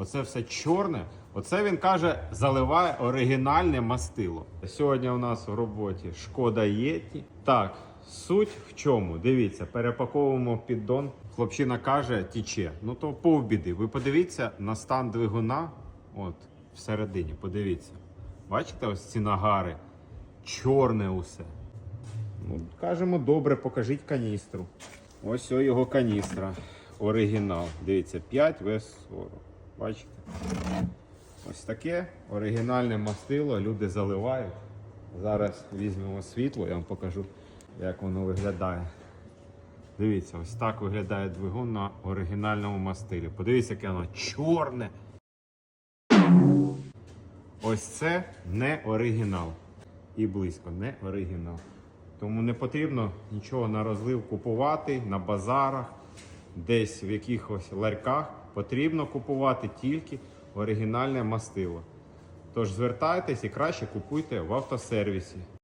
Оце все чорне. Оце він каже, заливає оригінальне мастило. Сьогодні у нас в роботі шкода Єті. Так, суть в чому? Дивіться, перепаковуємо піддон. Хлопчина каже, тіче. Ну то повбіди. Ви подивіться на стан двигуна. От, всередині, подивіться. Бачите ось ці нагари? Чорне усе. Ну, кажемо, добре, покажіть каністру. Ось його каністра. Оригінал. Дивіться, 5 В40. Бачите? Ось таке оригінальне мастило, люди заливають. Зараз візьмемо світло, я вам покажу, як воно виглядає. Дивіться, ось так виглядає двигун на оригінальному мастилі. Подивіться, яке воно чорне. Ось це не оригінал. І близько не оригінал. Тому не потрібно нічого на розлив купувати на базарах, десь в якихось ларьках. Потрібно купувати тільки оригінальне мастило. Тож звертайтесь і краще купуйте в автосервісі.